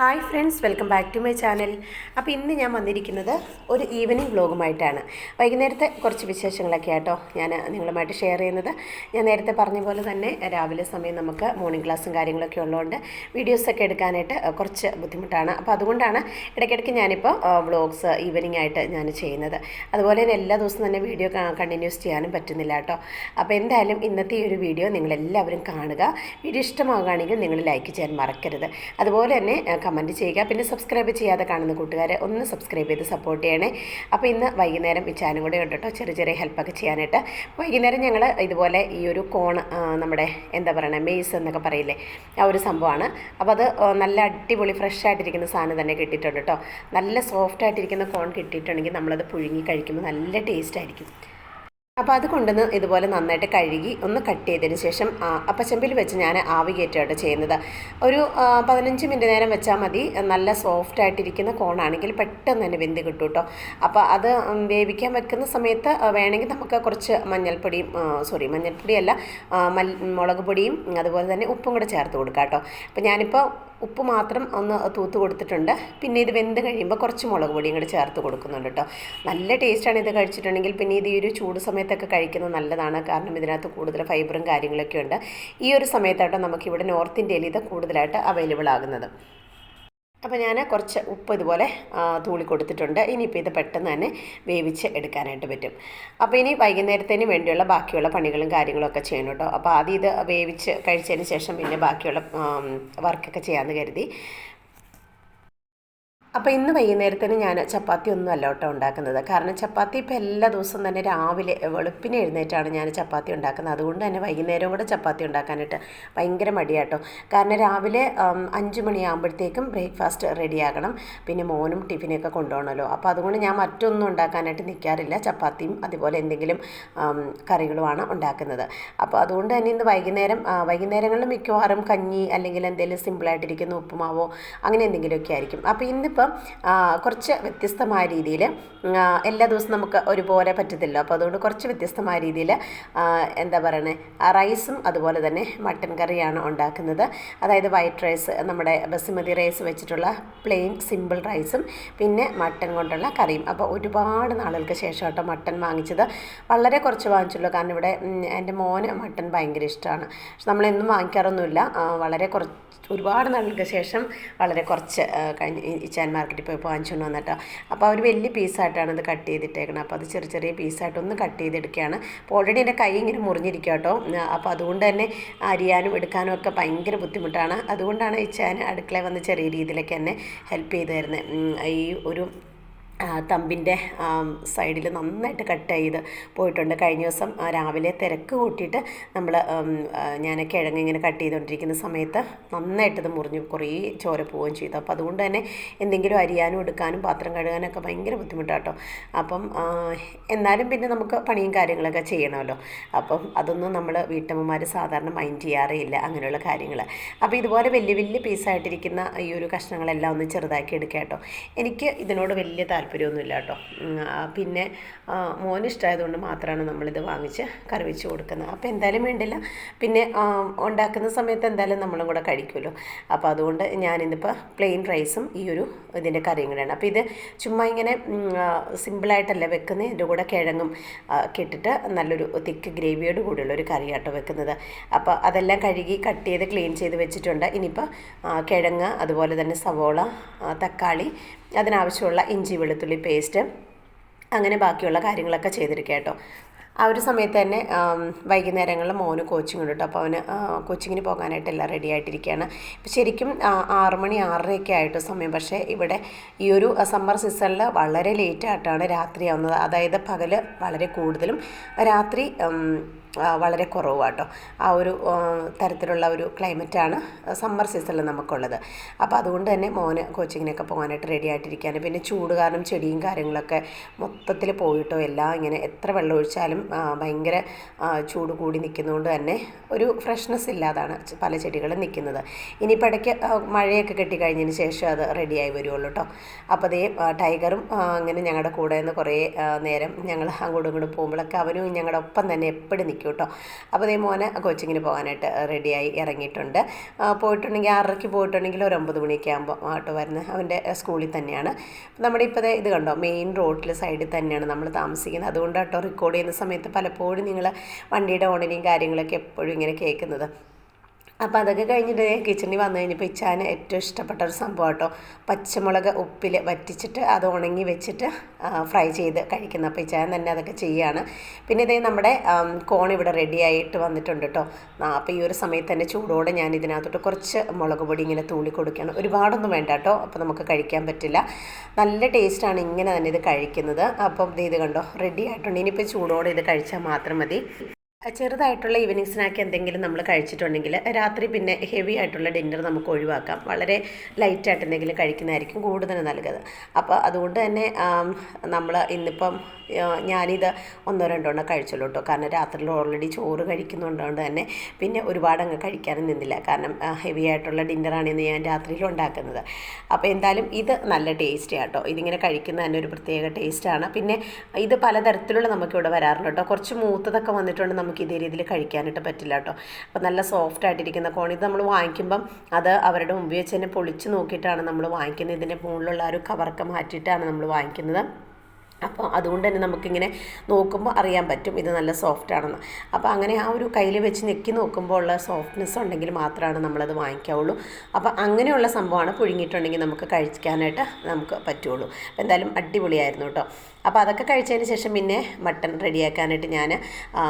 Hi friends welcome back to my channel അപ്പോൾ ഇന്ന് ഞാൻ വന്നിരിക്കുന്നത് ഒരു ഈവനിങ് വ്ലോഗുമായിട്ടാണ് വൈകുന്നേരത്തെ കുറച്ച് വിശേഷങ്ങളൊക്കെ ആട്ടോ ഞാൻ നിങ്ങളുമായിട്ട് ഷെയർ ചെയ്യുന്നത്. ഞാൻ നേരത്തെ പറഞ്ഞ പോലെ തന്നെ രാവിലെ സമയം നമുക്ക് മോർണിംഗ് ക്ലാസ്സും കാര്യങ്ങളൊക്കെ ഉള്ളതുകൊണ്ട് വീഡിയോസൊക്കെ എടുക്കാനായിട്ട് കുറച്ച് ബുദ്ധിമുട്ടാണ്. അപ്പോൾ അതുകൊണ്ടാണ് ഇടയ്ക്കിടയ്ക്ക് ഞാനിപ്പോൾ വ്ളോഗ്സ് ഈവനിങ് ആയിട്ട് ഞാൻ ചെയ്യുന്നത്. അതുപോലെ തന്നെ എല്ലാ ദിവസവും തന്നെ വീഡിയോ കണ്ടിന്യൂസ് ചെയ്യാനും പറ്റുന്നില്ല കേട്ടോ. അപ്പോൾ എന്തായാലും ഇന്നത്തെ ഈ ഒരു വീഡിയോ നിങ്ങളെല്ലാവരും കാണുക. വീഡിയോ ഇഷ്ടമാകുകയാണെങ്കിൽ നിങ്ങൾ ലൈക്ക് ചെയ്യാൻ മറക്കരുത്. അതുപോലെ തന്നെ കമന്റ് ചെയ്യുക. പിന്നെ സബ്സ്ക്രൈബ് ചെയ്യാതെ കാണുന്ന കൂട്ടുകാരെ ഒന്ന് സബ്സ്ക്രൈബ് ചെയ്ത് സപ്പോർട്ട് ചെയ്യണേ. അപ്പോൾ ഇന്ന് വൈകുന്നേരം ഇച്ചാനും കൂടെ ഉണ്ട് കേട്ടോ ചെറിയ ചെറിയ ഹെൽപ്പൊക്കെ ചെയ്യാനായിട്ട്. വൈകുന്നേരം ഞങ്ങൾ ഇതുപോലെ ഈ ഒരു കോൺ നമ്മുടെ എന്താ പറയുക മെയ്സ് എന്നൊക്കെ പറയില്ലേ ആ ഒരു സംഭവമാണ്. അപ്പോൾ അത് നല്ല അടിപൊളി ഫ്രഷ് ആയിട്ടിരിക്കുന്ന സാധനം തന്നെ കിട്ടിയിട്ടുണ്ട് കേട്ടോ നല്ല സോഫ്റ്റ് ആയിട്ടിരിക്കുന്ന കോൺ കിട്ടിയിട്ടുണ്ടെങ്കിൽ നമ്മളത് പുഴുങ്ങി കഴിക്കുമ്പോൾ നല്ല ടേസ്റ്റ് ആയിരിക്കും. അപ്പോൾ അത് കൊണ്ടുവന്ന് ഇതുപോലെ നന്നായിട്ട് കഴുകി ഒന്ന് കട്ട് ചെയ്തതിന് ശേഷം അപ്പച്ചമ്പിൽ വെച്ച് ഞാൻ ആവി കയറ്റുകയാണ് ചെയ്യുന്നത്. ഒരു പതിനഞ്ച് മിനിറ്റ് നേരം വെച്ചാൽ മതി. നല്ല സോഫ്റ്റ് ആയിട്ടിരിക്കുന്ന കോണാണെങ്കിൽ പെട്ടെന്ന് തന്നെ വെന്ത് കിട്ടും കേട്ടോ. അപ്പോൾ അത് വേവിക്കാൻ വെക്കുന്ന സമയത്ത് വേണമെങ്കിൽ നമുക്ക് കുറച്ച് മഞ്ഞൾപ്പൊടിയും സോറി മഞ്ഞൾപ്പൊടിയല്ല മൽ മുളക് പൊടിയും അതുപോലെ തന്നെ ഉപ്പും കൂടെ ചേർത്ത് കൊടുക്കാം കേട്ടോ. അപ്പോൾ ഞാനിപ്പോൾ ഉപ്പ് മാത്രം ഒന്ന് തൂത്ത് കൊടുത്തിട്ടുണ്ട്. പിന്നെ ഇത് വെന്ത് കഴിയുമ്പോൾ കുറച്ച് മുളക് പൊടിയും കൂടി ചേർത്ത് കൊടുക്കുന്നുണ്ട് കേട്ടോ. നല്ല ടേസ്റ്റാണ് ഇത് കഴിച്ചിട്ടുണ്ടെങ്കിൽ പിന്നെ ഇത് ഈ ഒരു ചൂട് സമയത്തൊക്കെ കഴിക്കുന്നത് നല്ലതാണ്. കാരണം ഇതിനകത്ത് കൂടുതൽ ഫൈബറും കാര്യങ്ങളൊക്കെ ഉണ്ട്. ഈ ഒരു സമയത്താട്ടോ നമുക്കിവിടെ നോർത്ത് ഇന്ത്യയിൽ ഇത് കൂടുതലായിട്ട് അവൈലബിൾ ആകുന്നത്. അപ്പോൾ ഞാൻ കുറച്ച് ഉപ്പ് ഇതുപോലെ തൂളി കൊടുത്തിട്ടുണ്ട്. ഇനിയിപ്പോൾ ഇത് പെട്ടെന്ന് തന്നെ വേവിച്ച് എടുക്കാനായിട്ട് പറ്റും. അപ്പോൾ ഇനി വൈകുന്നേരത്തിന് വേണ്ടിയുള്ള ബാക്കിയുള്ള പണികളും കാര്യങ്ങളും ഒക്കെ ചെയ്യണം കേട്ടോ. അപ്പോൾ ആദ്യം ഇത് വേവിച്ച് കഴിച്ചതിന് ശേഷം പിന്നെ ബാക്കിയുള്ള വർക്കൊക്കെ ചെയ്യാമെന്ന് കരുതി. അപ്പോൾ ഇന്ന് വൈകുന്നേരത്തിന് ഞാൻ ചപ്പാത്തി ഒന്നും അല്ല കേട്ടോ ഉണ്ടാക്കുന്നത്. കാരണം ചപ്പാത്തി ഇപ്പോൾ എല്ലാ ദിവസവും തന്നെ രാവിലെ വെളുപ്പിനെ എഴുന്നേറ്റാണ് ഞാൻ ചപ്പാത്തി ഉണ്ടാക്കുന്നത്. അതുകൊണ്ട് തന്നെ വൈകുന്നേരം കൂടെ ചപ്പാത്തി ഉണ്ടാക്കാനായിട്ട് ഭയങ്കര മടിയാട്ടോ കാരണം രാവിലെ അഞ്ച് മണിയാകുമ്പോഴത്തേക്കും ബ്രേക്ക്ഫാസ്റ്റ് റെഡിയാകണം പിന്നെ മോനും ടിഫിനൊക്കെ കൊണ്ടുപോകണമല്ലോ. അപ്പോൾ അതുകൊണ്ട് ഞാൻ മറ്റൊന്നും ഉണ്ടാക്കാനായിട്ട് നിൽക്കാറില്ല. ചപ്പാത്തിയും അതുപോലെ എന്തെങ്കിലും കറികളുമാണ് ഉണ്ടാക്കുന്നത്. അപ്പോൾ അതുകൊണ്ട് തന്നെ ഇന്ന് വൈകുന്നേരം വൈകുന്നേരങ്ങളിൽ മിക്കവാറും കഞ്ഞി അല്ലെങ്കിൽ എന്തെങ്കിലും സിമ്പിളായിട്ടിരിക്കുന്ന ഉപ്പുമാവോ അങ്ങനെ എന്തെങ്കിലുമൊക്കെ ആയിരിക്കും. അപ്പോൾ ഇന്നിപ്പോൾ കുറച്ച് വ്യത്യസ്തമായ രീതിയിൽ എല്ലാ ദിവസവും നമുക്ക് ഒരുപോലെ പറ്റത്തില്ല അപ്പോൾ അതുകൊണ്ട് കുറച്ച് വ്യത്യസ്തമായ രീതിയിൽ എന്താ പറയണേ റൈസും അതുപോലെ തന്നെ മട്ടൻ കറിയാണ് ഉണ്ടാക്കുന്നത്. അതായത് വൈറ്റ് റൈസ് നമ്മുടെ ബസുമതി റൈസ് വെച്ചിട്ടുള്ള പ്ലെയിൻ സിമ്പിൾ റൈസും പിന്നെ മട്ടൻ കൊണ്ടുള്ള കറിയും. അപ്പോൾ ഒരുപാട് നാളുകൾക്ക് ശേഷം കേട്ടോ മട്ടൻ വാങ്ങിച്ചത്. വളരെ കുറച്ച് വാങ്ങിച്ചുള്ളൂ. കാരണം ഇവിടെ എന്റെ മോന് മട്ടൻ ഭയങ്കര ഇഷ്ടമാണ്. പക്ഷെ നമ്മളെന്നും വാങ്ങിക്കാറൊന്നുമില്ല. വളരെ കുറച്ച് ഒരുപാട് നാളുകൾക്ക് ശേഷം വളരെ കുറച്ച് കഴിഞ്ഞ് മാർക്കറ്റിൽ പോയി വാങ്ങിച്ചുകൊണ്ട് വന്നിട്ടോ. അപ്പോൾ അവർ വലിയ പീസായിട്ടാണ് അത് കട്ട് ചെയ്തിട്ടേക്കണം. അപ്പോൾ അത് ചെറിയ ചെറിയ പീസായിട്ടൊന്ന് കട്ട് ചെയ്തെടുക്കുകയാണ് അപ്പോൾ ഓൾറെഡി എന്റെ കൈ ഇങ്ങനെ മുറിഞ്ഞിരിക്കുക കേട്ടോ അപ്പോൾ അതുകൊണ്ട് തന്നെ അരിയാനും എടുക്കാനും ഒക്കെ ഭയങ്കര ബുദ്ധിമുട്ടാണ്. അതുകൊണ്ടാണ് ഈ ചാൻ അടുക്കളയിൽ വന്ന് ചെറിയ രീതിയിലൊക്കെ എന്നെ ഹെൽപ്പ് ചെയ്തു തരുന്നത് ഈ ഒരു തമ്പിന്റെ സൈഡിൽ നന്നായിട്ട് കട്ട് ചെയ്ത് പോയിട്ടുണ്ട്. കഴിഞ്ഞ ദിവസം രാവിലെ തിരക്ക് കൂട്ടിയിട്ട് നമ്മൾ ഞാൻ കിഴങ്ങ് ഇങ്ങനെ കട്ട് ചെയ്തുകൊണ്ടിരിക്കുന്ന സമയത്ത് നന്നായിട്ടത് മുറിഞ്ഞു. കുറേ ചോര പോവുകയും ചെയ്തു. അപ്പോൾ അതുകൊണ്ട് തന്നെ എന്തെങ്കിലും അരിയാനും എടുക്കാനും പാത്രം കഴുകാനൊക്കെ ഭയങ്കര ബുദ്ധിമുട്ടാട്ടോ. അപ്പം എന്നാലും പിന്നെ നമുക്ക് പണിയും കാര്യങ്ങളൊക്കെ ചെയ്യണമല്ലോ. അപ്പം അതൊന്നും നമ്മൾ വീട്ടമ്മമാർ സാധാരണ മൈൻഡ് ചെയ്യാറേ ഇല്ല അങ്ങനെയുള്ള കാര്യങ്ങൾ അപ്പോൾ ഇതുപോലെ വലിയ വലിയ പീസായിട്ടിരിക്കുന്ന ഈ ഒരു കഷ്ണങ്ങളെല്ലാം ഒന്ന് ചെറുതാക്കി എടുക്കാം കേട്ടോ എനിക്ക് ഇതിനോട് വലിയ താല്പര്യം താല്പര്യമൊന്നുമില്ല കേട്ടോ. പിന്നെ മോന് ഇഷ്ടമായതുകൊണ്ട് മാത്രമാണ് നമ്മളിത് വാങ്ങിച്ച് കറി വെച്ച് കൊടുക്കുന്നത്. അപ്പോൾ എന്തായാലും വേണ്ടില്ല. പിന്നെ ഉണ്ടാക്കുന്ന സമയത്ത് എന്തായാലും നമ്മളും കൂടെ കഴിക്കുമല്ലോ. അപ്പോൾ അതുകൊണ്ട് ഞാനിന്നിപ്പോൾ പ്ലെയിൻ റൈസും ഈ ഒരു ഇതിന്റെ കറിയും കൂടെയാണ്. അപ്പോൾ ഇത് ചുമ്മാ ഇങ്ങനെ സിമ്പിളായിട്ടല്ല വെക്കുന്നത് ഇതിന്റെ കൂടെ കിഴങ്ങും ഇട്ടിട്ട് നല്ലൊരു തിക്ക് ഗ്രേവിയോട് കൂടിയുള്ള ഒരു കറിയാട്ടോ വെക്കുന്നത്. അപ്പോൾ അതെല്ലാം കഴുകി കട്ട് ചെയ്ത് ക്ലീൻ ചെയ്ത് വെച്ചിട്ടുണ്ട്. ഇനിയിപ്പോൾ കിഴങ്ങ് അതുപോലെ തന്നെ സവോള തക്കാളി അതിനാവശ്യമുള്ള ഇഞ്ചി വെളുത്തുള്ളി പേസ്റ്റ് അങ്ങനെ ബാക്കിയുള്ള കാര്യങ്ങളൊക്കെ ചെയ്തിരിക്കുക കേട്ടോ. ആ ഒരു സമയത്ത് തന്നെ വൈകുന്നേരങ്ങളിൽ മോന് കോച്ചിങ് ഉണ്ട് കേട്ടോ. അപ്പോൾ അവന് കോച്ചിങ്ങിന് പോകാനായിട്ട് എല്ലാം റെഡി ആയിട്ടിരിക്കുകയാണ്. ഇപ്പം ശരിക്കും ആറ് മണി ആറരയൊക്കെ ആയിട്ട് സമയം. പക്ഷേ ഇവിടെ ഈ ഒരു സമ്മർ സീസണിൽ വളരെ ലേറ്റ് ആയിട്ടാണ് രാത്രിയാവുന്നത് അതായത് പകൽ വളരെ കൂടുതലും. രാത്രി വളരെ കുറവാട്ടോ ആ ഒരു തരത്തിലുള്ള ഒരു ക്ലൈമറ്റാണ് സമ്മർ സീസണിൽ നമുക്കുള്ളത്. അപ്പോൾ അതുകൊണ്ട് തന്നെ മോന് കോച്ചിങ്ങിനൊക്കെ പോകാനായിട്ട് റെഡി ആയിട്ടിരിക്കുകയാണ് പിന്നെ ചൂട് കാരണം ചെടിയും കാര്യങ്ങളൊക്കെ മൊത്തത്തിൽ പോയിട്ടോ എല്ലാം ഇങ്ങനെ എത്ര വെള്ളം ഒഴിച്ചാലും ഭയങ്കര ചൂട് കൂടി നിൽക്കുന്നതുകൊണ്ട് തന്നെ ഒരു ഫ്രഷ്നെസ് ഇല്ലാതാണ് പല ചെടികളും നിൽക്കുന്നത് ഇനിയിപ്പോൾ ഇടയ്ക്ക് മഴയൊക്കെ കെട്ടിക്കഴിഞ്ഞതിന് ശേഷം അത് റെഡിയായി വരുള്ളൂ കേട്ടോ അപ്പോൾ അതേ ടൈഗറും അങ്ങനെ ഞങ്ങളുടെ കൂടെ നിന്ന് കുറേ നേരം ഞങ്ങൾ അങ്ങോട്ടും ഇങ്ങോട്ടും പോകുമ്പോഴൊക്കെ അവനും ഞങ്ങളുടെ ഒപ്പം തന്നെ എപ്പോഴും വിളിക്കും കേട്ടോ അപ്പോൾ അതേ മോനെ കോച്ചിങ്ങിന് പോകാനായിട്ട് റെഡിയായി ഇറങ്ങിയിട്ടുണ്ട്. പോയിട്ടുണ്ടെങ്കിൽ ആറരയ്ക്ക് പോയിട്ടുണ്ടെങ്കിൽ ഒരു ഒമ്പത് മണിയൊക്കെ ആകുമ്പോൾ ആട്ടോ വരുന്നത് അവന്റെ സ്കൂളിൽ തന്നെയാണ്. നമ്മുടെ ഇപ്പോൾ ദേ ഇത് കണ്ടോ? മെയിൻ റോഡിൽ സൈഡിൽ തന്നെയാണ് നമ്മൾ താമസിക്കുന്നത്. അതുകൊണ്ട് കേട്ടോ റെക്കോർഡ് ചെയ്യുന്ന സമയത്ത് പലപ്പോഴും നിങ്ങൾ വണ്ടിയുടെ ഓണിനെയും കാര്യങ്ങളൊക്കെ എപ്പോഴും ഇങ്ങനെ കേൾക്കുന്നത്. അപ്പോൾ അതൊക്കെ കഴിഞ്ഞിട്ട് കിച്ചണിൽ വന്നു കഴിഞ്ഞപ്പോൾ ഇച്ചാന് ഏറ്റവും ഇഷ്ടപ്പെട്ട ഒരു സംഭവം കേട്ടോ. പച്ചമുളക് ഉപ്പിൽ വറ്റിച്ചിട്ട് അത് ഉണങ്ങി വെച്ചിട്ട് ഫ്രൈ ചെയ്ത് കഴിക്കുന്നത് അപ്പോൾ ഇച്ചാൻ തന്നെ അതൊക്കെ ചെയ്യുകയാണ് പിന്നെ ഇതേ നമ്മുടെ കോൺ ഇവിടെ റെഡി ആയിട്ട് വന്നിട്ടുണ്ട് കേട്ടോ. അപ്പോൾ ഈ ഒരു സമയത്ത് തന്നെ ചൂടോടെ ഞാൻ ഇതിനകത്തോട്ട് കുറച്ച് മുളക് പൊടി ഇങ്ങനെ തൂളി കൊടുക്കുകയാണ്. ഒരുപാടൊന്നും വേണ്ട കേട്ടോ. അപ്പോൾ നമുക്ക് കഴിക്കാൻ പറ്റില്ല. നല്ല ടേസ്റ്റാണ് ഇങ്ങനെ തന്നെ ഇത് കഴിക്കുന്നത്. അപ്പം ഇത് കണ്ടോ റെഡി ആയിട്ടുണ്ട്. ഇനിയിപ്പോൾ ചൂടോടെ ഇത് കഴിച്ചാൽ മാത്രം മതി. ചെറുതായിട്ടുള്ള ഈവനിങ് സ്നാക്ക് എന്തെങ്കിലും നമ്മൾ കഴിച്ചിട്ടുണ്ടെങ്കിൽ രാത്രി പിന്നെ ഹെവി ആയിട്ടുള്ള ഡിന്നർ നമുക്ക് ഒഴിവാക്കാം. വളരെ ലൈറ്റായിട്ട് എന്തെങ്കിലും കഴിക്കുന്നതായിരിക്കും കൂടുതൽ നൽകുന്നത് അപ്പോൾ അതുകൊണ്ട് തന്നെ നമ്മൾ ഇന്നിപ്പം ഞാനിത് ഒന്നോ രണ്ടോ എണ്ണം കഴിച്ചുള്ളൂ കേട്ടോ കാരണം രാത്രിയിൽ ഓൾറെഡി ചോറ് കഴിക്കുന്നതുകൊണ്ട് തന്നെ പിന്നെ ഒരുപാട് അങ്ങ് കഴിക്കാനും നിന്നില്ല. കാരണം ഹെവി ആയിട്ടുള്ള ഡിന്നറാണ് ഇന്ന് ഞാൻ രാത്രിയിൽ ഉണ്ടാക്കുന്നത്. അപ്പോൾ എന്തായാലും ഇത് നല്ല ടേസ്റ്റി ആട്ടോ ഇതിങ്ങനെ കഴിക്കുന്ന തന്നെ ഒരു പ്രത്യേക ടേസ്റ്റാണ് പിന്നെ ഇത് പലതരത്തിലുള്ള നമുക്കിവിടെ വരാറുണ്ട് കേട്ടോ കുറച്ച് മൂത്തതൊക്കെ വന്നിട്ടുണ്ട്. നമുക്ക് ഇതേ രീതിയിൽ കഴിക്കാനായിട്ട് പറ്റില്ല കേട്ടോ. അപ്പോൾ നല്ല സോഫ്റ്റ് ആയിട്ടിരിക്കുന്ന കോൺ ഇത് നമ്മൾ വാങ്ങിക്കുമ്പം അത് അവരുടെ മുമ്പിൽ വെച്ച് തന്നെ പൊളിച്ച് നോക്കിയിട്ടാണ് നമ്മൾ വാങ്ങിക്കുന്നത്. ഇതിന്റെ മുകളിലുള്ള ഒരു കവറൊക്കെ മാറ്റിയിട്ടാണ് നമ്മൾ വാങ്ങിക്കുന്നത്. അപ്പോൾ അതുകൊണ്ട് തന്നെ നമുക്കിങ്ങനെ നോക്കുമ്പോൾ അറിയാൻ പറ്റും ഇത് നല്ല സോഫ്റ്റ് ആണെന്ന്. അപ്പോൾ അങ്ങനെ ആ ഒരു കയ്യിൽ വെച്ച് ഞെക്കി നോക്കുമ്പോൾ ഉള്ള സോഫ്റ്റ്നെസ് ഉണ്ടെങ്കിൽ മാത്രമാണ് നമ്മളത് വാങ്ങിക്കാവുള്ളൂ. അപ്പോൾ അങ്ങനെയുള്ള സംഭവമാണ് പുഴുങ്ങിയിട്ടുണ്ടെങ്കിൽ നമുക്ക് കഴിക്കാനായിട്ട് നമുക്ക് പറ്റുള്ളൂ. അപ്പോൾ എന്തായാലും അടിപൊളിയായിരുന്നു കേട്ടോ. അപ്പോൾ അതൊക്കെ കഴിച്ചതിന് ശേഷം പിന്നെ മട്ടൺ റെഡിയാക്കാനായിട്ട് ഞാൻ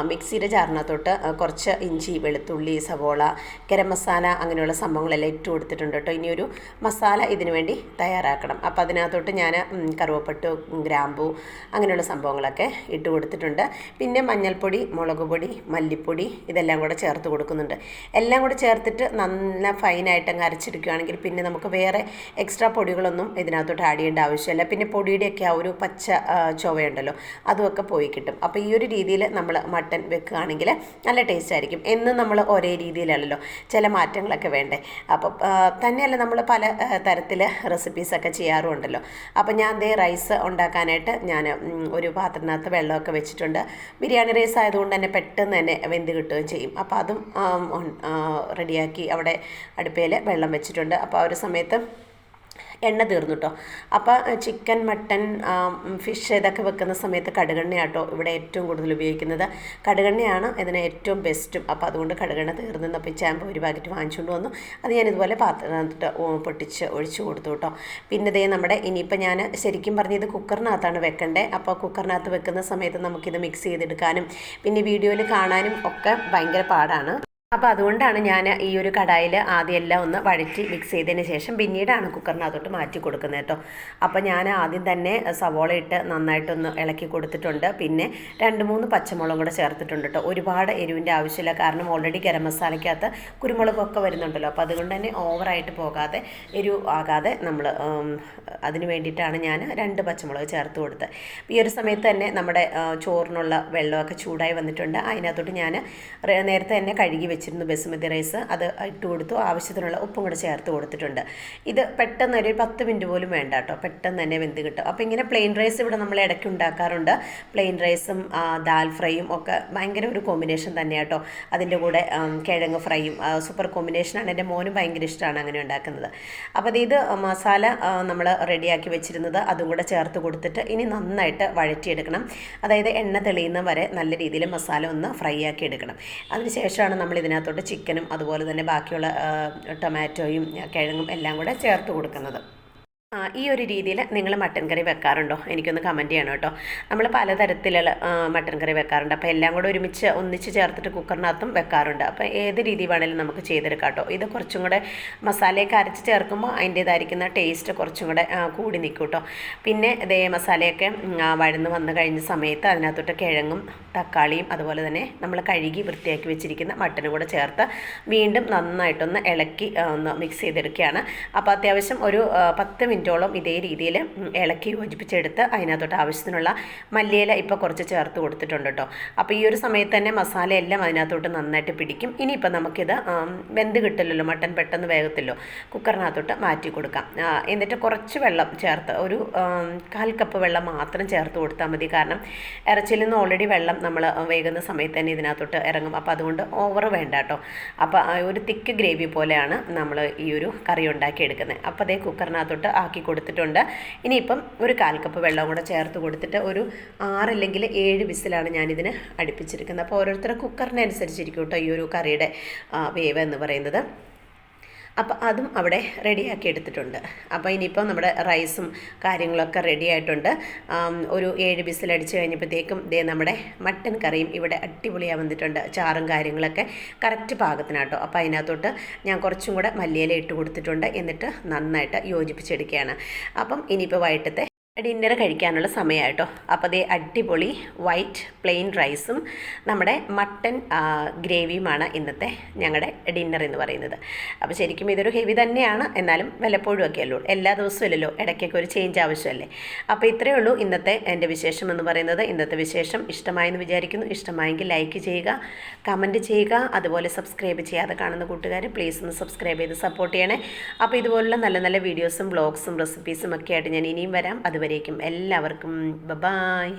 മിക്സിയുടെ ജാറിനകത്തോട്ട് കുറച്ച് ഇഞ്ചി വെളുത്തുള്ളി സവോള ഗരം മസാല അങ്ങനെയുള്ള സംഭവങ്ങളെല്ലാം ഇട്ട് കൊടുത്തിട്ടുണ്ട് കേട്ടോ. ഇനിയൊരു മസാല ഇതിനു വേണ്ടി തയ്യാറാക്കണം. അപ്പോൾ അതിനകത്തോട്ട് ഞാൻ കറുവപ്പട്ടു ഗ്രാമ്പു അങ്ങനെയുള്ള സംഭവങ്ങളൊക്കെ ഇട്ട് കൊടുത്തിട്ടുണ്ട്. പിന്നെ മഞ്ഞൾപ്പൊടി മുളക് പൊടി മല്ലിപ്പൊടി ഇതെല്ലാം കൂടെ ചേർത്ത് കൊടുക്കുന്നുണ്ട്. എല്ലാം കൂടെ ചേർത്തിട്ട് നല്ല ഫൈനായിട്ട് അങ്ങ് അരച്ചെടുക്കുകയാണെങ്കിൽ പിന്നെ നമുക്ക് വേറെ എക്സ്ട്രാ പൊടികളൊന്നും ഇതിനകത്തോട്ട് ആഡ് ചെയ്യേണ്ട ആവശ്യമില്ല. പിന്നെ പൊടിയുടെയൊക്കെ ആ ഒരു പച്ച ചുവയുണ്ടല്ലോ അതുമൊക്കെ പോയി കിട്ടും. അപ്പോൾ ഈ ഒരു രീതിയിൽ നമ്മൾ മട്ടൻ വെക്കുകയാണെങ്കിൽ നല്ല ടേസ്റ്റ് ആയിരിക്കും. എന്നും നമ്മൾ ഒരേ രീതിയിലല്ലല്ലോ ചില മാറ്റങ്ങളൊക്കെ വേണ്ടേ. അപ്പം ആ, തന്നെയല്ല നമ്മൾ പല തരത്തിൽ റെസിപ്പീസൊക്കെ ചെയ്യാറുണ്ടല്ലോ. അപ്പോൾ ഞാൻ ദേ റൈസ് ഉണ്ടാക്കാനായിട്ട് ഞാൻ ഒരു പാത്രത്തിനകത്ത് വെള്ളമൊക്കെ വെച്ചിട്ടുണ്ട്. ബിരിയാണി റൈസ് ആയതുകൊണ്ട് തന്നെ പെട്ടെന്ന് തന്നെ വെന്ത് കിട്ടുകയും ചെയ്യും. അപ്പോൾ അതും റെഡിയാക്കി അവിടെ അടുപ്പയിൽ വെള്ളം വെച്ചിട്ടുണ്ട്. അപ്പോൾ ആ ഒരു സമയത്ത് എണ്ണ തീർന്നു കേട്ടോ അപ്പോൾ ചിക്കൻ മട്ടൻ ഫിഷ് ഇതൊക്കെ വെക്കുന്ന സമയത്ത് കടുകെണ്ണയാട്ടോ ഇവിടെ ഏറ്റവും കൂടുതൽ ഉപയോഗിക്കുന്നത്. കടുകെണ്ണയാണ് ഇതിന് ഏറ്റവും ബെസ്റ്റും. അപ്പോൾ അതുകൊണ്ട് കടുകെണ്ണ തീർന്നപ്പോൾ ചാമ്പ് ഒരു പാക്കറ്റ് വാങ്ങിച്ചുകൊണ്ട് വന്നു. അത് ഞാൻ ഇതുപോലെ പാത്രത്തിട്ട് പൊട്ടിച്ച് ഒഴിച്ചു കൊടുത്തു കേട്ടോ പിന്നെ ഇതേ നമ്മുടെ ഇനിയിപ്പോൾ ഞാൻ ശരിക്കും പറഞ്ഞത് കുക്കറിനകത്താണ് വെക്കണ്ടേ. അപ്പോൾ കുക്കറിനകത്ത് വെക്കുന്ന സമയത്ത് നമുക്കിത് മിക്സ് ചെയ്തെടുക്കാനും പിന്നെ വീഡിയോയിൽ കാണാനും ഒക്കെ ഭയങ്കര പാടാണ്. അപ്പോൾ അതുകൊണ്ടാണ് ഞാൻ ഈ ഒരു കടായിൽ ആദ്യം എല്ലാം ഒന്ന് വഴറ്റി മിക്സ് ചെയ്തതിന് ശേഷം പിന്നീടാണ് കുക്കറിനകത്തോട്ട് മാറ്റി കൊടുക്കുന്നത് കേട്ടോ. അപ്പോൾ ഞാൻ ആദ്യം തന്നെ സവോള ഇട്ട് നന്നായിട്ടൊന്ന് ഇളക്കി കൊടുത്തിട്ടുണ്ട്. പിന്നെ രണ്ട് മൂന്ന് പച്ചമുളകും കൂടെ ചേർത്തിട്ടുണ്ട് കേട്ടോ. ഒരുപാട് എരിവിന്റെ ആവശ്യമില്ല. കാരണം ഓൾറെഡി ഗരം മസാലയ്ക്കകത്ത് കുരുമുളകൊക്കെ വരുന്നുണ്ടല്ലോ. അപ്പോൾ അതുകൊണ്ട് തന്നെ ഓവറായിട്ട് പോകാതെ എരിവ് ആകാതെ നമ്മൾ അതിന് വേണ്ടിയിട്ടാണ് ഞാൻ രണ്ട് പച്ചമുളക് ചേർത്ത് കൊടുത്തത്. ഈ ഒരു സമയത്ത് തന്നെ നമ്മുടെ ചോറിനുള്ള വെള്ളമൊക്കെ ചൂടായി വന്നിട്ടുണ്ട്. അതിനകത്തോട്ട് ഞാൻ നേരത്തെ തന്നെ കഴുകി വെച്ചിരുന്നു ബസുമതി റൈസ്. അത് ഇട്ട് കൊടുത്തു. ആവശ്യത്തിനുള്ള ഉപ്പും കൂടെ ചേർത്ത് കൊടുത്തിട്ടുണ്ട്. ഇത് പെട്ടെന്ന് ഒരു പത്ത് മിനിറ്റ് പോലും വേണ്ട കേട്ടോ. പെട്ടെന്ന് തന്നെ വെന്ത് കിട്ടും. അപ്പോൾ ഇങ്ങനെ പ്ലെയിൻ റൈസ് ഇവിടെ നമ്മൾ ഇടയ്ക്ക് ഉണ്ടാക്കാറുണ്ട്. പ്ലെയിൻ റൈസും ദാൽ ഫ്രൈയും ഒക്കെ ഭയങ്കര ഒരു കോമ്പിനേഷൻ തന്നെയാണ് കേട്ടോ. അതിന്റെ കൂടെ കിഴങ്ങ് ഫ്രൈയും സൂപ്പർ കോമ്പിനേഷനാണ് എന്റെ മോനും ഭയങ്കര ഇഷ്ടമാണ് അങ്ങനെ ഉണ്ടാക്കുന്നത്. അപ്പോൾ ഇത് മസാല നമ്മൾ റെഡിയാക്കി വെച്ചിരുന്നത് അതും കൂടെ ചേർത്ത് കൊടുത്തിട്ട് ഇനി നന്നായിട്ട് വഴറ്റിയെടുക്കണം. അതായത് എണ്ണ തെളിയുന്ന വരെ നല്ല രീതിയിൽ മസാല ഒന്ന് ഫ്രൈ ആക്കി എടുക്കണം. അതിനുശേഷമാണ് നമ്മൾ ഇതിനകത്തോട്ട് ചിക്കനും അതുപോലെ തന്നെ ബാക്കിയുള്ള ടൊമാറ്റോയും കിഴങ്ങും എല്ലാം കൂടെ ചേർത്ത് കൊടുക്കുന്നത്. ഈ ഒരു രീതിയിൽ നിങ്ങൾ മട്ടൻ കറി വെക്കാറുണ്ടോ? എനിക്കൊന്ന് കമന്റ് ചെയ്യണം കേട്ടോ. നമ്മൾ പലതരത്തിലുള്ള ആ, മട്ടൻ കറി വെക്കാറുണ്ട്. അപ്പോൾ എല്ലാം കൂടെ ഒരുമിച്ച് ഒന്നിച്ച് ചേർത്തിട്ട് കുക്കറിനകത്തും വെക്കാറുണ്ട്. അപ്പോൾ ഏത് രീതി വേണേലും നമുക്ക് ചെയ്തെടുക്കാം കേട്ടോ. ഇത് കുറച്ചും കൂടെ മസാലയൊക്കെ അരച്ച് ചേർക്കുമ്പോൾ അതിന്റേതായിരിക്കുന്ന ടേസ്റ്റ് കുറച്ചും കൂടെ കൂടി നിൽക്കും കേട്ടോ. പിന്നെ ഇതേ മസാലയൊക്കെ ആ, വഴന്ന് വന്ന് കഴിഞ്ഞ സമയത്ത് അതിനകത്തോട്ട് കിഴങ്ങും തക്കാളിയും അതുപോലെ തന്നെ നമ്മൾ കഴുകി വൃത്തിയാക്കി വെച്ചിരിക്കുന്ന മട്ടനും കൂടെ ചേർത്ത് വീണ്ടും നന്നായിട്ടൊന്ന് ഇളക്കി ഒന്ന് മിക്സ് ചെയ്തെടുക്കുകയാണ്. അപ്പോൾ അത്യാവശ്യം ഒരു ആ, പത്ത് മിനിറ്റ് മിനിറ്റോളം ഇതേ രീതിയിൽ ഇളക്കി യോജിപ്പിച്ചെടുത്ത് അതിനകത്തോട്ട് ആവശ്യത്തിനുള്ള മല്ലിയില ഇപ്പോൾ കുറച്ച് ചേർത്ത് കൊടുത്തിട്ടുണ്ട് കേട്ടോ. അപ്പോൾ ഈ ഒരു സമയത്ത് തന്നെ മസാല എല്ലാം അതിനകത്തോട്ട് നന്നായിട്ട് പിടിക്കും. ഇനിയിപ്പോൾ നമുക്കിത് ആം, വെന്ത് കിട്ടില്ലല്ലോ മട്ടൻ പെട്ടെന്ന് വേഗത്തില്ലോ കുക്കറിനകത്തോട്ട് മാറ്റി കൊടുക്കാം. എന്നിട്ട് കുറച്ച് വെള്ളം ചേർത്ത് ഒരു ആം, കാൽ കപ്പ് വെള്ളം മാത്രം ചേർത്ത് കൊടുത്താൽ മതി. കാരണം ഇറച്ചിയിൽ നിന്ന് ഓൾറെഡി വെള്ളം നമ്മൾ വേകുന്ന സമയത്ത് തന്നെ ഇതിനകത്തോട്ട് ഇറങ്ങും. അപ്പോൾ അതുകൊണ്ട് ഓവർ വേണ്ട കേട്ടോ. അപ്പോൾ ഒരു തിക്ക് ഗ്രേവി പോലെയാണ് നമ്മൾ ഈ ഒരു കറി ഉണ്ടാക്കിയെടുക്കുന്നത്. അപ്പോൾ അതേ കുക്കറിനകത്തോട്ട് ആക്കി കൊടുത്തിട്ടുണ്ട്. ഇനിയിപ്പം ഒരു കാൽ കപ്പ് വെള്ളം കൂടെ ചേർത്ത് കൊടുത്തിട്ട് ഒരു ആറല്ലെങ്കിൽ ഏഴ് വിസിലാണ് ഞാനിതിന് അടുപ്പിച്ചിരിക്കുന്നത്. അപ്പോൾ ഓരോരുത്തരുടെ കുക്കറിനനുസരിച്ചിരിക്കും കേട്ടോ ഈ ഒരു കറിയുടെ വേവ് എന്ന് പറയുന്നത്. അപ്പോൾ അതും അവിടെ റെഡിയാക്കി എടുത്തിട്ടുണ്ട്. അപ്പോൾ ഇനിയിപ്പോൾ നമ്മുടെ റൈസും കാര്യങ്ങളൊക്കെ റെഡി ആയിട്ടുണ്ട്. ഒരു ഏഴ് ബിസിൽ അടിച്ച് കഴിഞ്ഞപ്പോഴത്തേക്കും ദേ നമ്മുടെ മട്ടൻ കറിയും ഇവിടെ അടിപൊളിയായി വന്നിട്ടുണ്ട്. ചാറും കാര്യങ്ങളൊക്കെ കറക്റ്റ് പാകത്തിനാട്ടോ. അപ്പോൾ അതിനകത്തോട്ട് ഞാൻ കുറച്ചും കൂടെ മല്ലിയില ഇട്ട് കൊടുത്തിട്ടുണ്ട്. എന്നിട്ട് നന്നായിട്ട് യോജിപ്പിച്ചെടുക്കുകയാണ്. അപ്പം ഇനിയിപ്പോൾ വൈകിട്ടത്തെ ഡിന്നർ കഴിക്കാനുള്ള സമയമായിട്ടോ. അപ്പോൾ അതേ അടിപൊളി വൈറ്റ് പ്ലെയിൻ റൈസും നമ്മുടെ മട്ടൻ ഗ്രേവിയുമാണ് ഇന്നത്തെ ഞങ്ങളുടെ ഡിന്നർ എന്ന് പറയുന്നത്. അപ്പോൾ ശരിക്കും ഇതൊരു ഹെവി തന്നെയാണ്. എന്നാലും വല്ലപ്പോഴും ഒക്കെ അല്ലോ എല്ലാ ദിവസവും ഇല്ലല്ലോ ഇടയ്ക്കൊക്കെ ഒരു ചേഞ്ച് ആവശ്യമല്ലേ. അപ്പോൾ ഇത്രയേ ഉള്ളൂ ഇന്നത്തെ എന്റെ വിശേഷം എന്ന് പറയുന്നത്. ഇന്നത്തെ വിശേഷം ഇഷ്ടമായെന്ന് വിചാരിക്കുന്നു. ഇഷ്ടമായെങ്കിൽ ലൈക്ക് ചെയ്യുക കമന്റ് ചെയ്യുക അതുപോലെ സബ്സ്ക്രൈബ് ചെയ്യാതെ കാണുന്ന കൂട്ടുകാർ പ്ലീസ് ഒന്ന് സബ്സ്ക്രൈബ് ചെയ്ത് സപ്പോർട്ട് ചെയ്യണേ. അപ്പോൾ ഇതുപോലുള്ള നല്ല നല്ല വീഡിയോസും വ്ളോഗ്സും റെസിപ്പീസും ഒക്കെ ആയിട്ട് ഞാൻ ഇനിയും വരാം. അതുവരേക്കും എല്ലാവർക്കും ബ ബായ്